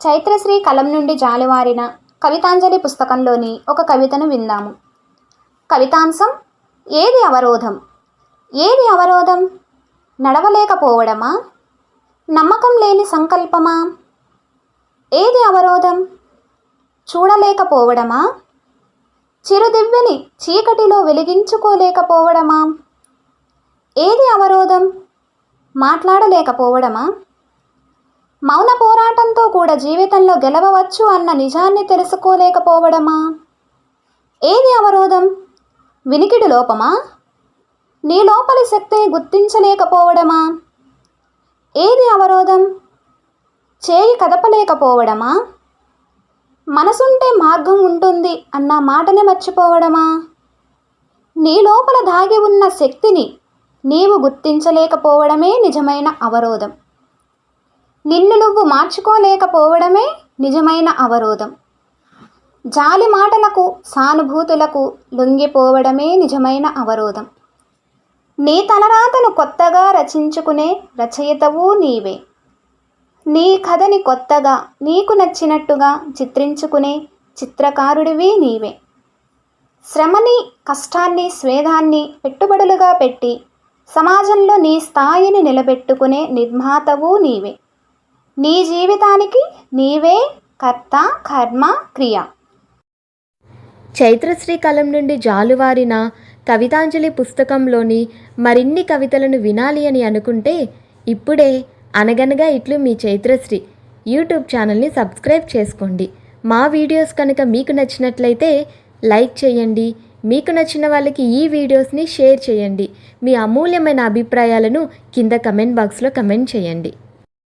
చైత్రశ్రీ కలం నుండి జాలువారిన కవితాంజలి పుస్తకంలోని ఒక కవితను విందాము. కవితాంశం ఏది అవరోధం? ఏది అవరోధం? నడవలేకపోవడమా? నమ్మకం లేని సంకల్పమా? ఏది అవరోధం? చూడలేకపోవడమా? చిరుదివ్వెని చీకటిలో వెలిగించుకోలేకపోవడమా? ఏది అవరోధం? మాట్లాడలేకపోవడమా? మౌన పోరాటంతో కూడా జీవితంలో గెలవవచ్చు అన్న నిజాన్ని తెలుసుకోలేకపోవడమా? ఏది అవరోధం? వినికిడి లోపమా? నీ లోపలి శక్తిని గుర్తించలేకపోవడమా? ఏది అవరోధం? చేయి కదపలేకపోవడమా? మనసుంటే మార్గం ఉంటుంది అన్న మాటని మర్చిపోవడమా? నీ లోపల దాగి ఉన్న శక్తిని నీవు గుర్తించలేకపోవడమే నిజమైన అవరోధం. నిన్ను నువ్వు మార్చుకోలేకపోవడమే నిజమైన అవరోధం. జాలి మాటలకు సానుభూతులకు లొంగిపోవడమే నిజమైన అవరోధం. నీ తలరాతను కొత్తగా రచించుకునే రచయితవు నీవే. నీ కథని కొత్తగా నీకు నచ్చినట్టుగా చిత్రించుకునే చిత్రకారుడివి నీవే. శ్రమని కష్టాన్ని స్వేదాన్ని పెట్టుబడులుగా పెట్టి సమాజంలో నీ స్థాయిని నిలబెట్టుకునే నిర్మాతవు నీవే. నీ జీవితానికి నీవే కర్త కర్మ క్రియ. చైత్రశ్రీ కలం నుండి జాలువారిన కవితాంజలి పుస్తకంలోని మరిన్ని కవితలను వినాలి అని అనుకుంటే ఇప్పుడే అనగనగా ఇట్లు మీ చైత్రశ్రీ యూట్యూబ్ ఛానల్ని సబ్స్క్రైబ్ చేసుకోండి. మా వీడియోస్ కనుక మీకు నచ్చినట్లయితే లైక్ చేయండి. మీకు నచ్చిన వాళ్ళకి ఈ వీడియోస్ని షేర్ చేయండి. మీ అమూల్యమైన అభిప్రాయాలను కింద కమెంట్ బాక్స్లో కమెంట్ చేయండి.